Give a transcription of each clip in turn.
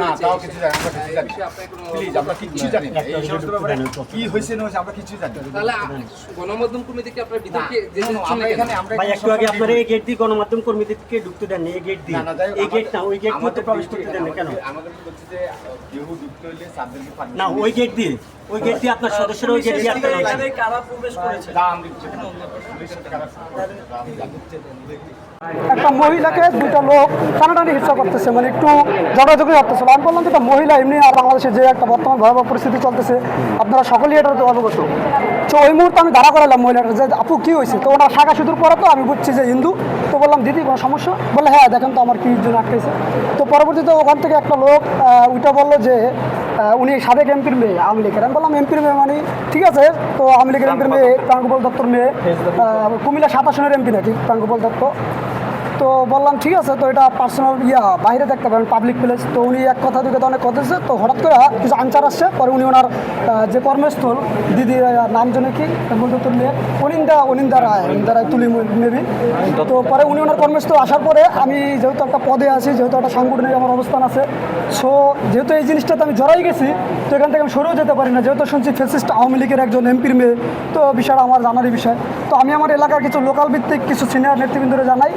না তাও কিছু জানি আমরা কিছু জানি বিষয়ে আপনার কোনো প্লিজ আমরা কিচ্ছু জানি এই সমস্ত ব্যাপারে কি হয়েছে না আমরা কিছু জানি তাহলে গণমাধ্যম কর্মীদেরকে আপনার বিতর্কে যেতে না, দিচ্ছেন না আমরা এখানে আমরা ভাই একটু আগে আপনারা এই গেট দিয়ে গণমাধ্যম কর্মীদেরকে ঢুকতে দেন এই গেট দিয়ে। এই গেট না ওই গেট মধ্যে প্রবেশ করতে দেন কেন? আমাদের- বলছে যে কেউ ঢুকতে হলে স্যারদেরকে পারমিশন না ওই গেট দিয়ে ওই গেট দিয়ে আপনার সদস্যরা ওই গেট দিয়ে আপনারা কারা প্রবেশ করেছে। একটা মহিলাকে দুইটা লোক টানাটানি হিংসা করতেছে মানে একটু ঝগড়াঝগড়ি করতেছে। আমি বললাম যে মহিলা এমনি আর বাংলাদেশে যে একটা বর্তমান ভয়াবহ পরিস্থিতি চলতেছে আপনারা সকলেই এটার তো অবগত। তো ওই মুহূর্তে আমি দাঁড়া করালাম মহিলাটা যে আপু কী হয়েছে? তো ওনার শাখা সুদূর পরে তো আমি বুঝছি যে হিন্দু। তো বললাম দিদি কোনো সমস্যা? বলে হ্যাঁ দেখেন তো আমার কী জন্য আটকেছে তো পরবর্তীতে ওখান থেকে একটা লোক ওইটা বলল যে উনি সাবেক এমপির মেয়ে আওয়ামী লীগের। আমি বললাম এমপির মেয়ে মানে? ঠিক আছে তো আওয়ামী লীগের এমপির মেয়ে প্রাঙ্গোপাল দত্তর। মেয়ে কুমিল্লা সাতাশনের এমপি নাকি প্রাঙ্গোপাল দত্ত? তো বললাম ঠিক আছে তো এটা পার্সোনাল ইয়া বাইরে দেখতে পারেন পাবলিক প্লেস তো উনি এক কথা দুই অনেক কথা তো হঠাৎ করে কিছু আনসার আসছে। পরে উনি ওনার যে কর্মস্থল দিদি আহ, নাম জন্য কি? বলতে তো নিয়ে অনিন্দা অনিন্দা রায় অনিন্দা রায় তুলি মেবি। তো পরে উনি ওনার কর্মস্থল আসার পরে আমি যেহেতু একটা পদে আছি যেহেতু একটা সাংগঠনিক আমার অবস্থান আছে সো যেহেতু এই জিনিসটাতে আমি জড়াই গেছি তো এখান থেকে আমি সরেও যেতে পারি না। যেহেতু শুনছি ফেসিস্ট আওয়ামী লীগের একজন এমপির মেয়ে তো বিষয়টা আমার জানারই বিষয়। তো আমি আমার এলাকার কিছু লোকাল ভিত্তিক কিছু সিনিয়র নেতৃবৃন্দরে জানাই।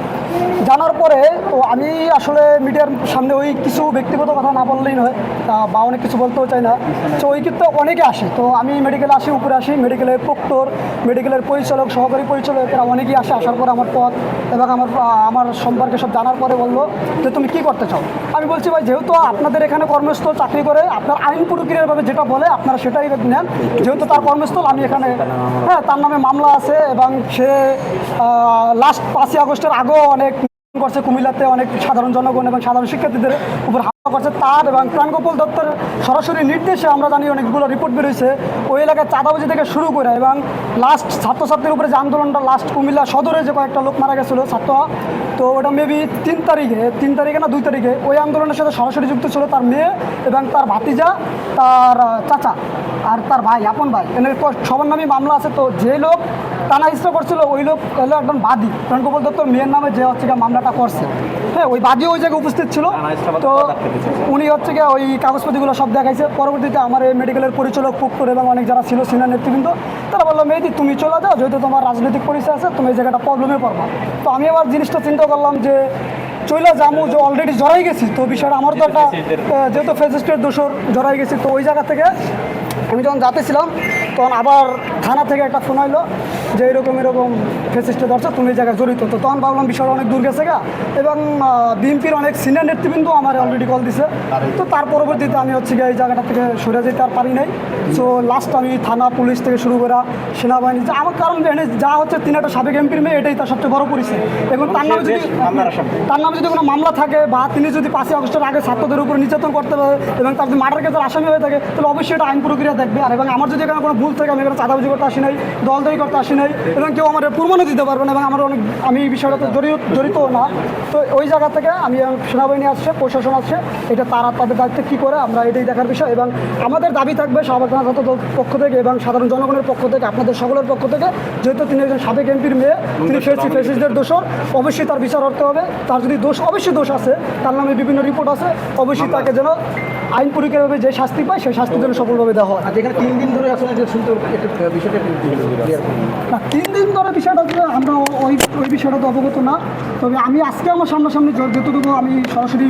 জানার পরে তো আমি আসলে মিডিয়ার সামনে ওই কিছু ব্যক্তিগত কথা না বললেই নয়, তা বা অনেক কিছু বলতেও চাই না। তো ওই ক্ষেত্রে অনেকে আসে, তো আমি মেডিকেলে আসি, উপরে আসি মেডিকেলের প্রক্টর মেডিকেলের পরিচালক, সহকারী পরিচালক, এরা অনেকেই আসে আসার পর আমার পথ এবং আমার আমার সম্পর্কে সব জানার পরে বলল যে তুমি কি করতে চাও? আমি বলছি, ভাই, যেহেতু আপনাদের এখানে কর্মস্থল চাকরি করে, আপনার আইন প্রক্রিয়াভাবে যেটা বলে, আপনারা সেটাই নেন। যেহেতু তার কর্মস্থল, আমি এখানে হ্যাঁ তার নামে মামলা আছে এবং সে লাস্ট পাঁচই আগস্টের আগেও অনেক করছে কুমিল্লাতে অনেক সাধারণ জনগণ এবং সাধারণ শিক্ষার্থীদের উপর করছে তার এবং প্রাণগোপাল দত্তের সরাসরি নির্দেশে আমরা জানি অনেকগুলো রিপোর্ট বেরোয়েছে ওই এলাকায় চাঁদাবাজি থেকে শুরু করে এবং লাস্ট ছাত্রছাত্রীর উপরে যে আন্দোলনটা লাস্ট কুমিল্লা সদরে যে কয়েকটা লোক মারা গেছিল ছাত্র তো ওটা মেবি তিন তারিখে তিন তারিখে না দুই তারিখে ওই আন্দোলনের সাথে সরাসরি যুক্ত ছিল তার মেয়ে এবং তার ভাতিজা তার চাচা আর তার ভাই আপন ভাই। এনের সবার নামে মামলা আছে তো যে লোক টানা ইস্ত্র করছিল ওই লোক হলো একজন বাদী। প্রাণগোপাল দত্তর মেয়ের নামে যে হচ্ছে মামলাটা করছে। হ্যাঁ ওই বাদী ওই জায়গায় উপস্থিত ছিল। তো উনি হচ্ছে গিয়ে ওই কাগজপাতিগুলো সব দেখাইছে। পরবর্তীতে আমার এই মেডিকেলের পরিচালক পুকুর এবং অনেক যারা ছিল সিনিয়র নেতৃবৃন্দ, তারা বলল মেয়েদি তুমি চলে যাও, যেহেতু তোমার রাজনৈতিক পরিচয় আছে, তুমি এই জায়গাটা প্রবলেমে পড়বা। তো আমি আবার জিনিসটা চিন্তা করলাম যে, চইলা জামু যে অলরেডি জড়াই গেছি। তো বিষয়টা আমার তো একটা যেহেতু ফেসিস্টের দোষর, জড়াই গেছি। তো ওই জায়গা থেকে আমি যখন যাতেছিলাম, তখন আবার থানা থেকে একটা ফোন আইলো। যে এরকম এরকম ফেসিস্টে ধরছে তুমি এই জায়গায় জড়িত। তো তখন ভাবলাম বিষয়টা অনেক দূর গেছে গা। এবং বিএনপির অনেক সিনিয়র নেতৃবৃন্দ আমার অলরেডি কল দিছে। তো তার পরবর্তীতে আমি হচ্ছে গিয়ে এই জায়গাটা থেকে সরে যেতে আর পারি নাই। সো লাস্ট আমি থানা পুলিশ থেকে শুরু করা সেনাবাহিনী যা আমার কারণ এখানে যা হচ্ছে তিনি একটা সাবেক এমপির মেয়ে এটাই তার সবচেয়ে বড় পরিচয়। এবং তার নামে যদি তার নামে যদি কোনো মামলা থাকে বা তিনি যদি পাঁচই আগস্টের আগে ছাত্রদের উপর নির্যাতন করতে পারে এবং তার যদি মার্ডার কেসের আসামি হয়ে থাকে তাহলে অবশ্যই এটা আইন প্রক্রিয়া দেখবে। আর এবং আমার যদি এখানে কোনো ভুল থাকে আমি এখানে চাঁদাবাজি করতে আসি নাই দলদারি করতে আসি নাই এবং কেউ আমার প্রমাণও দিতে পারবে না এবং আমার অনেক আমি এই বিষয়টাতে জড়িত জড়িত না। তো ওই জায়গা থেকে আমি সেনাবাহিনী আসছে প্রশাসন আসছে। এটা তারা তাদের দায়িত্বে কী করে আমরা এটাই দেখার বিষয়। এবং আমাদের দাবি থাকবে শাহবাগ দল পক্ষ থেকে এবং সাধারণ জনগণের পক্ষ থেকে আপনাদের সকলের পক্ষ থেকে যেহেতু তিনি একজন সাবেক এমপির মেয়ে তিনি ফেসি ফেসিসদের দোষর। অবশ্যই তার বিচার করতে হবে। তার যদি দোষ অবশ্যই দোষ আছে। তার নামে বিভিন্ন রিপোর্ট আছে। অবশ্যই তাকে যেন আইন পরীক্ষাভাবে যে শাস্তি পায় সেই শাস্তির জন্য সফলভাবে দেওয়া হয়। আর যেখানে তিন দিন ধরে আসলে যে শুনতে বিষয়টা। না তিন দিন ধরে বিষয়টা আমরা ওই ওই বিষয়টা তো অবগত না। তবে আমি আজকে আমার সামনাসামনি যতটুকু আমি সরাসরি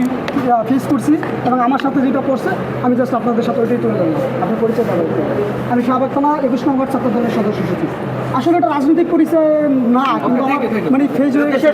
ফেস করছি এবং আমার সাথে যেটা করছে আমি জাস্ট আপনাদের সাথে ওইটাই তুলে ধরলাম। আপনার পরিচয় দেওয়া আমি সাবেক থানা একুশ নম্বর ছাত্র দলের সদস্য সচিব। আসলে এটা রাজনৈতিক পরিচয় না কিন্তু আমার মানে ফেজ হয়ে গেছে।